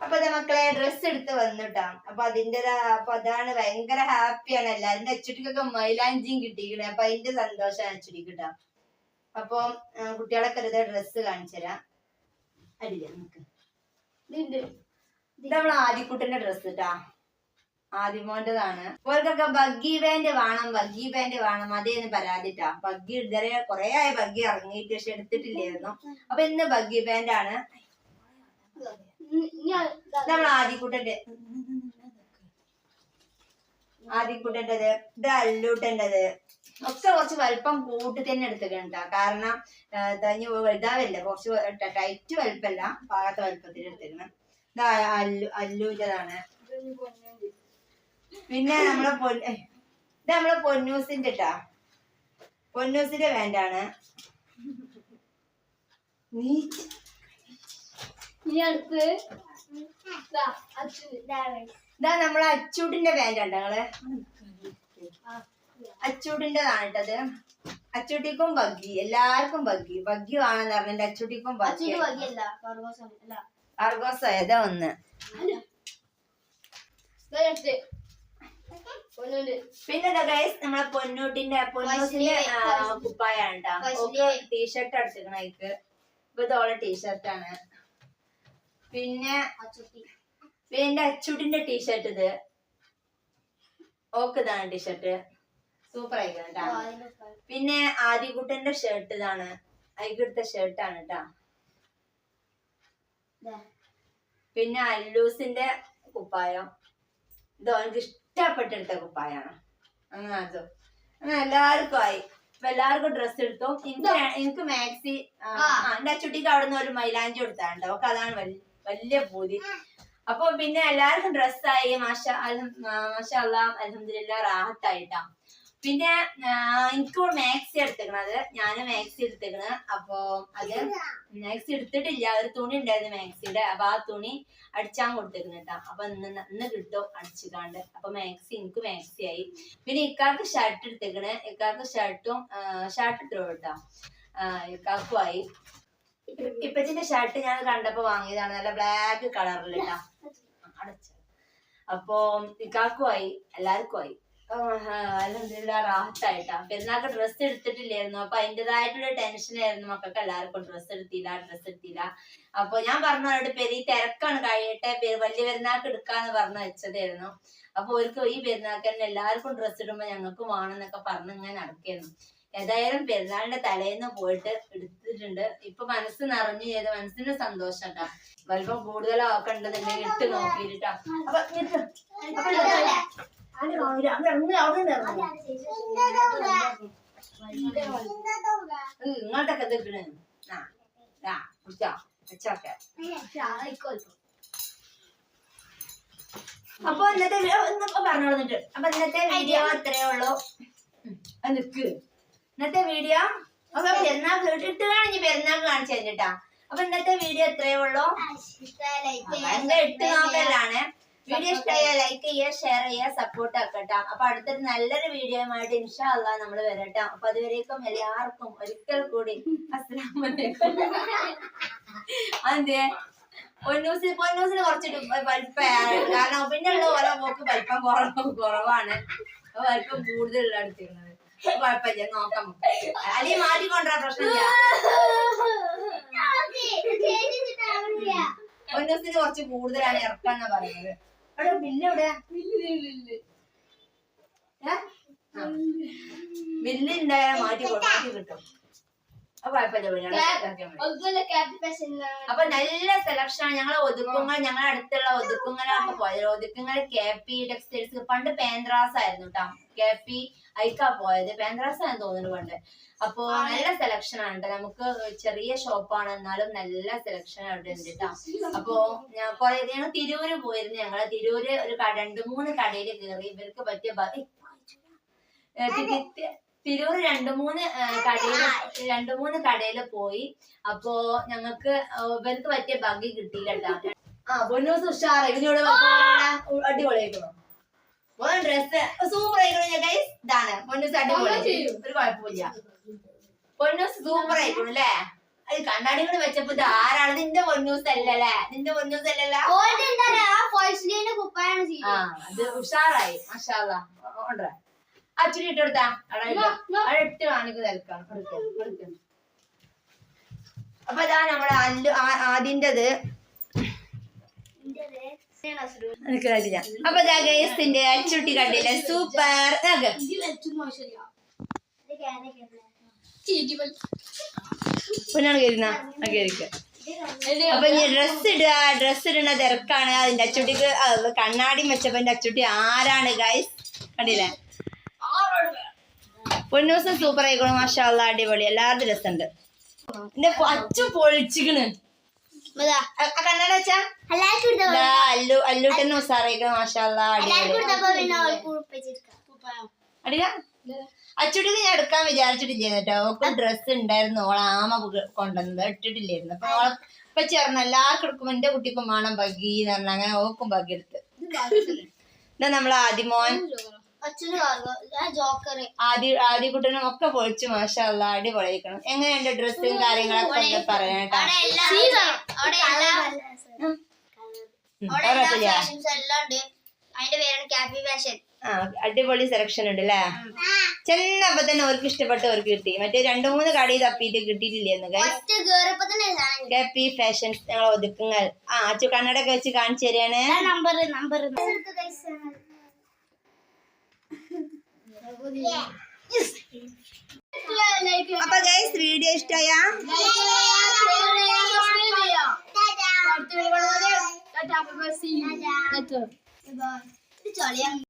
അപ്പൊ മക്കളെ ഡ്രസ് എടുത്ത് വന്നിട്ടാ. അപ്പൊ അതിന്റെ അപ്പൊ അതാണ് ഭയങ്കര ഹാപ്പിയാണ്. എല്ലാരും അച്ചുടിക്കൊക്കെ മൈലാഞ്ചിയും കിട്ടിക്കണേ അപ്പൊ അതിന്റെ സന്തോഷമാണ് അച്ചുടിക്കിട്ടാ അപ്പൊ ആ, കുട്ടികളൊക്കെ ഒരു ഡ്രസ്സ് കാണിച്ചു തരാം. നമുക്ക്. ഇത് നമ്മളെ ആദിക്കുട്ടന്റെ ഡ്രസ്സ് കേട്ടാ ആദിമോന്റെതാണ് ഓർക്കൊക്കെ ബഗ്ഗി പാന്റ് വേണം ബഗ്ഗി പാന്റ് വേണം. അതേന്ന് പരാതിട്ടാ. ബഗ്ഗി ഇതുവരെ കൊറേ ആയ ബഗ്ഗി ഇറങ്ങിയിട്ട് പക്ഷെ എടുത്തിട്ടില്ലായിരുന്നു. അപ്പൊ ഇന്ന് ബഗ്ഗി ആണ്. നമ്മൾ ആദിക്കുട്ടന്റെ ആദിക്കുട്ടന്റെത്. ഇത് അല്ലൂട്ടന്റെത്. ഒക്കെ കുറച്ച് വലിപ്പം കൂട്ടി തന്നെ എടുത്തിട്ടുണ്ട്. കാരണം തഞ്ഞ് വലുതാവില്ല? കുറച്ച് ടൈറ്റ് വലുപ്പല്ല. പാകത്ത വലിപ്പത്തിൽ എടുത്തിരുന്നു. ഇത് അല്ലു അല്ലൂറ്റതാണ്. പിന്നെ നമ്മളെ ഏ, ഇത് നമ്മളെ പൊന്നൂസിന്റെ ട്ടാ പൊന്നൂസിന്റെ വേണ്ടാണ് നീ ഇനി അടുത്ത്. ഇതാ നമ്മളെ അച്ചൂട്ടിന്റെ പാന്റ് ഉണ്ട് ഞങ്ങൾ അച്ചൂട്ടിന്റെതാണ് കേട്ടത് അച്ചൂട്ടിക്കും ബഗ്ഗി എല്ലാവർക്കും ബഗ്ഗി. ബഗ്ഗി വേണമെന്ന് പറഞ്ഞിട്ട് അച്ചൂട്ടിക്കും ബഗ്ഗി. അർഗോസ് ഏതാ ഒന്ന്. പിന്നെ ഗൈസ് നമ്മളെ പൊന്നൂട്ടിന്റെ പൊന്നൂസിന്റെ. കുപ്പായാണ് കേട്ടോ. ടീഷർട്ട് അടിച്ചിക്കണ അതിക്ക് ഇപ്പൊ ഇതോളെ ടീഷർട്ടാണ് പിന്നെ. പിന്നെ അച്ചുടിന്റെ ടീഷർട്ട് ഇത്. ഓക്ക് ഇതാണ് ടീഷർട്ട് സൂപ്പർ ആയിക്കണം. പിന്നെ ആദികുട്ടന്റെ ഷർട്ട് ഇതാണ്. അതിക്കെടുത്ത ഷർട്ടാണ് ആണ് കേട്ടാ പിന്നെ അല്ലൂസിന്റെ കുപ്പായം. ഇത് അവനക്ക് ഇഷ്ടപ്പെട്ടെടുത്ത കുപ്പായാണ്. അങ്ങനെ അതോ. അങ്ങനെ എല്ലാവർക്കും ആയി. അപ്പൊ എല്ലാവർക്കും ഡ്രസ് എടുത്തു. എനിക്ക് എനിക്ക് മാക്സി എന്റെ അച്ചുട്ടിക്ക് അവിടെ നിന്ന് ഒരു മൈലാഞ്ചി കൊടുത്താണ്ടോ അവക്ക് അതാണ് വല്യ- വലിയ പൂതി. അപ്പൊ പിന്നെ എല്ലാവർക്കും ഡ്രസ്സായി. മാഷ മാഷ അല്ലാ റാഹത്തായിട്ടാ. പിന്നെ എനിക്ക് മാക്സി എടുത്തേക്കണത്. ഞാൻ മാക്സി എടുത്തേക്കണ്. അപ്പൊ അത് മാക്സി എടുത്തിട്ടില്ല. ഒരു തുണി ഉണ്ടായിരുന്നു മാക്സിയുടെ. അപ്പൊ ആ തുണി അടിച്ചാൻ കൊടുത്തേക്കണ കേട്ടാ അപ്പൊ ഇന്ന് ഇന്ന് കിട്ടും അടിച്ചിക്കാണ്ട് അപ്പൊ മാക്സി എനിക്ക് മാക്സി ആയി പിന്നെ ഇക്കാക്ക് ഷർട്ട് എടുത്തേക്കണ്. ഇക്കാക്ക് ഷർട്ടും ഷർട്ട് ഇട്ടോ കേട്ടാ ഇക്കാക്കും ആയി ഇപ്പച്ചിന്റെ ഷർട്ട് ഞാൻ കണ്ടപ്പോ വാങ്ങിയതാണ്. നല്ല ബ്ലാക്ക് അടച്ച. അപ്പൊ ഇക്കാക്കും ആയി. എല്ലാവർക്കും ആയി. അലഹദില്ല റാഹത്തായിട്ടാ. പെരുന്നാൾക്ക് ഡ്രസ്സ് എടുത്തിട്ടില്ലായിരുന്നു. അപ്പൊ അതിന്റെതായിട്ടുള്ള ടെൻഷൻ ആയിരുന്നു. മക്കൾക്ക് എല്ലാവർക്കും ഡ്രസ്സ് എടുത്തില്ല ഡ്രസ്സ് എടുത്തില്ല. അപ്പൊ ഞാൻ പറഞ്ഞു അവരോട് പെരി തിരക്കാണ്. കഴിയട്ടെ. വലിയ പെരുന്നാൾക്ക് എടുക്കാന്ന് പറഞ്ഞു വെച്ചതായിരുന്നു. അപ്പൊ അവർക്ക് ഈ പെരുന്നാൾക്ക് തന്നെ എല്ലാവർക്കും ഡ്രസ്സ് ഇടുമ്പോ ഞങ്ങൾക്ക് വേണമെന്നൊക്കെ പറഞ്ഞു ഇങ്ങനെ നടക്കായിരുന്നു ഏതായാലും പെരുന്നാളിന്റെ തലേന്ന് പോയിട്ട് എടുത്തിട്ടുണ്ട്. ഇപ്പൊ മനസ്സ് നിറഞ്ഞു ചെയ്ത് മനസ്സിന് സന്തോഷം കേട്ടോ വലിപ്പം ഉണ്ടെന്നുണ്ടെങ്കിൽ ഇട്ട് നോക്കിയിട്ടാ. അപ്പൊ നിക്ക്. അപ്പൊ നിക്ക്. അങ്ങനെ കാണില്ല. അങ്ങനെ അങ്ങനെ അവിടെ നിന്ന് ഇറങ്ങ്. ഉം, ഇങ്ങോട്ടൊക്കെ അപ്പൊ ഇന്നത്തെ പറഞ്ഞോളന്നിട്ട്. അപ്പൊ ഇന്നത്തെ വീഡിയോ അത്രേ ഉള്ളൂ. നിക്ക്. ഇന്നത്തെ വീഡിയോ അപ്പൊ പെരുന്നാൾ ഇട്ട് കാണിഞ്ഞ് പെരുന്നാൾ കാണിച്ചു തന്നിട്ടാ. അപ്പൊ ഇന്നത്തെ വീഡിയോ എത്രയേ ഉള്ളൂ? എന്റെ ഇട്ട് നോക്കലാണ് വീഡിയോ ഇഷ്ടമായ ലൈക്ക് ചെയ്യുക ഷെയർ ചെയ്യുക സപ്പോർട്ട് ആക്കട്ടാ. അപ്പൊ അടുത്തൊരു നല്ലൊരു വീഡിയോയുമായിട്ട് ഇൻഷാ അള്ളാ നമ്മൾ വരട്ടാം. അപ്പൊ അതുവരേക്കും എല്ലാവർക്കും ഒരിക്കൽ കൂടി അതെ പൊന്നൂസിന് പൊന്നൂസിന് കുറച്ചിട്ട് വലിപ്പമാണ് കാരണം പിന്നെ ഉള്ള ഓരോ പോക്ക് വലിപ്പം കുറവ് കുറവാണ്. വലിപ്പം കൂടുതലുള്ള എടുത്തിരുന്നത് കുഴപ്പമില്ല നോക്കാം. അല്ലെങ്കിൽ മാറ്റിക്കൊണ്ടാ പ്രശ്നമില്ല. പൊന്നൂസിന് കുറച്ച് കൂടുതലാണ് ഇറക്കാന്നാ പറയുന്നത്. അവിടെ ബില്ല് എവിടെ ബില്ല് ഉണ്ടായാൽ മാറ്റി മാറ്റി കിട്ടും. അപ്പൊ. നല്ല സെലക്ഷൻ ആണ്. ഞങ്ങളെ ഒതുക്കുങ്ങൾ ഞങ്ങളെ അടുത്തുള്ള ഒതുക്കുങ്ങളാകുമ്പോ പോയത്. ഒതുക്കുങ്ങൾ കെ പി ടെക്സ്റ്റൈൽസ് പണ്ട് പേന്ത്രാസ് ആയിരുന്നു കേട്ടോ കെ പി ഐക്കാ പോയത്. പേന്ത്രാസ് ആണെന്ന് തോന്നുന്നു പണ്ട്. അപ്പൊ നല്ല സെലക്ഷൻ ആണ് കേട്ടോ നമുക്ക് ചെറിയ ഷോപ്പാണ് എന്നാലും നല്ല സെലക്ഷൻ അവിടെ ഉണ്ട് കേട്ടോ അപ്പൊ ഞാൻ കൊറേ ഞങ്ങൾ തിരൂര് പോയിരുന്നു ഞങ്ങൾ. തിരൂര് ഒരു കട രണ്ട് മൂന്ന് കടയിൽ കയറി ഇവർക്ക് പറ്റിയ ബ- ഏയ്, ഏ, തി- തി- തി- തിരൂര് രണ്ട് മൂന്ന് കടയിൽ രണ്ട് മൂന്ന് കടയിൽ പോയി. അപ്പോ ഞങ്ങൾക്ക് ഇവർക്ക് പറ്റിയ ഭംഗി കിട്ടിയില്ല കേട്ടോ ആ പൊന്നൂസ് ഉഷാറ് ഇതിനോട് അടിപൊളിയായിക്കണോ? ഡ്രസ് സൂപ്പർ ആയിക്കണോ ഗൈസ് ഇതാണ്. പൊന്നൂസ് അടിപൊളി. ഒരു കുഴപ്പമില്ല പൊന്നൂസ് സൂപ്പർ ആയിക്കണു അല്ലേ? അത് കണ്ണാടികൾ വെച്ചപ്പോ ഇത് ആരാണ്? നിന്റെ പൊന്നൂസ് അല്ലല്ലേ നിന്റെ പൊന്നൂസ് അല്ലല്ല കുപ്പായാണ് അത് ഉഷാറായി. മഷാല്ല കൊണ്ടുവരാ അച്ഛനെ. അവിടെ ഇട്ട് കാണിക്ക് അടുത്ത് കൊടുക്ക്, കൊടുക്ക്. അപ്പൊ ഇതാ നമ്മുടെ അല്ലു ആ- ആദ്യന്റേത് എനിക്ക് കണ്ടില്ല അപ്പൊ ഇതാ ഗേസിന്റെ അച്ചുട്ടി കണ്ടില്ല? സൂപ്പർ പിന്നാണ് കരുന്ന കയറിക്ക അപ്പൊ ഇനി ഡ്രസ് ഇടുക. ഡ്രസ് ഇടുന്ന തിരക്കാണ്. അതിന്റെ അച്ചുട്ടിക്ക് കണ്ണാടി വെച്ചപ്പോ എന്റെ അച്ചുട്ടി ആരാണ് ഗൈസ് കണ്ടില്ലേ? പൊന്നൂസം സൂപ്പർ ആയിക്കോളും മാഷാള്ള അടിപൊളി. എല്ലാവരുടെ രസമുണ്ട്. എന്റെ അച്ഛൻ പൊളിച്ചിക്കണ്. അല്ലു അല്ലുട്ടന് ഉസാറായിക്കണം മാഷാള്ള അടിപൊളി. അടിയ. അച്ചുട്ടിക്ക് ഞാൻ എടുക്കാൻ വിചാരിച്ചിട്ടില്ല കേട്ടോ. അവൾക്ക് ഡ്രസ്സ് ഉണ്ടായിരുന്നു. ഓളെ ആമ കൊണ്ടുവന്നത് ഇട്ടിട്ടില്ലായിരുന്നു. അപ്പൊ ഓളെ ഇപ്പൊ ചേർന്ന് എല്ലാവർക്കും എടുക്കുമ്പോ എന്റെ കുട്ടിക്കും വേണം ബഗി എന്ന് പറഞ്ഞ അങ്ങനെ ഓക്കും ബഗി എടുത്ത്. എന്നാ ആദ്യ ആദ്യക്കുട്ടനും ഒക്കെ പൊളിച്ചു മാഷാള്ള അടിപൊളിയായിരിക്കണം. എങ്ങനെയുണ്ട് ഡ്രസ്സും കാര്യങ്ങളൊക്കെ പറയാനായിട്ട് അടിപൊളി സെലക്ഷൻ ഉണ്ട് അല്ലേ ചെന്നപ്പോ തന്നെ അവർക്ക് ഇഷ്ടപ്പെട്ട അവർക്ക് കിട്ടി. മറ്റേ രണ്ടു മൂന്ന് കടയിൽ തപ്പിയിട്ട് കിട്ടിയിട്ടില്ലെന്ന് ഫാഷൻസ് ഞങ്ങൾ ഒതുക്കുങ്ങൾ. ആ അച്ചു കണ്ണടൊക്കെ വെച്ച് കാണിച്ചു തരികയാണ്. നമ്പർ നമ്പർ അപ്പൊ ഗൈസ് വീഡിയോ ഇഷ്ടമായ ചളിയാ